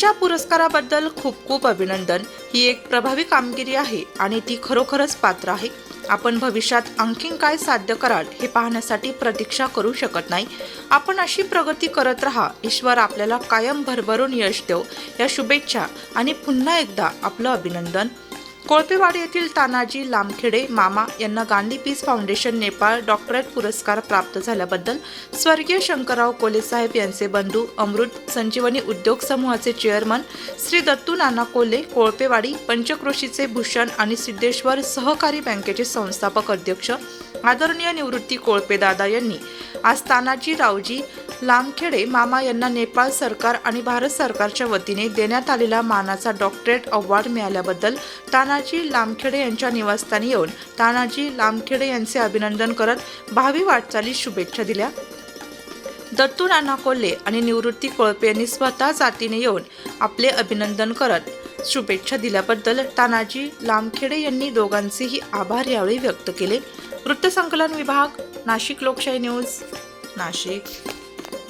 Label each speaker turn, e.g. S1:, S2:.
S1: त्यांच्या पुरस्काराबद्दल खूप खूप अभिनंदन. ही एक प्रभावी कामगिरी आहे आणि ती खरोखरच पात्र आहे. आपण भविष्यात आणखीन काय साध्य कराल हे पाहण्यासाठी प्रतीक्षा करू शकत नाही. आपण अशी प्रगती करत राहा. ईश्वर आपल्याला कायम भरभरून यश देव. या शुभेच्छा आणि पुन्हा एकदा आपलं अभिनंदन. कोळपेवाडी येथील तानाजी लामखेडे मामा यांना Gandhi peace foundation Nepal doctorate पुरस्कार प्राप्त झाल्याबद्दल स्वर्गीय शंकरराव कोलेसाहेब यांचे बंधू अमृत संजीवनी उद्योग समूहाचे चेअरमन श्री दत्तू नाना कोल्हे कोळपेवाडी पंचक्रोशीचे भूषण आणि सिद्धेश्वर सहकारी बँकेचे संस्थापक अध्यक्ष आदरणीय निवृत्ती कोळपेदादा यांनी. आज तानाजी रावजी लामखेडे मामा यांना नेपाळ सरकार आणि भारत सरकारच्या वतीने देण्यात आलेला मानाचा डॉक्टरेट अवॉर्ड मिळाल्याबद्दल तानाजी लामखेडे यांच्या निवासस्थानी येऊन तानाजी लामखेडे यांचे अभिनंदन करत भावी वाटचालीस शुभेच्छा दिल्या. दत्तू नाना कोल्हे आणि निवृत्ती कोळपे यांनी स्वतः जातीने येऊन आपले अभिनंदन करत शुभेच्छा दिल्याबद्दल तानाजी लामखेडे यांनी दोघांचेही आभार यावेळी व्यक्त केले. वृत्तसंकलन विभाग नाशिक लोकशाही न्यूज नाशिक.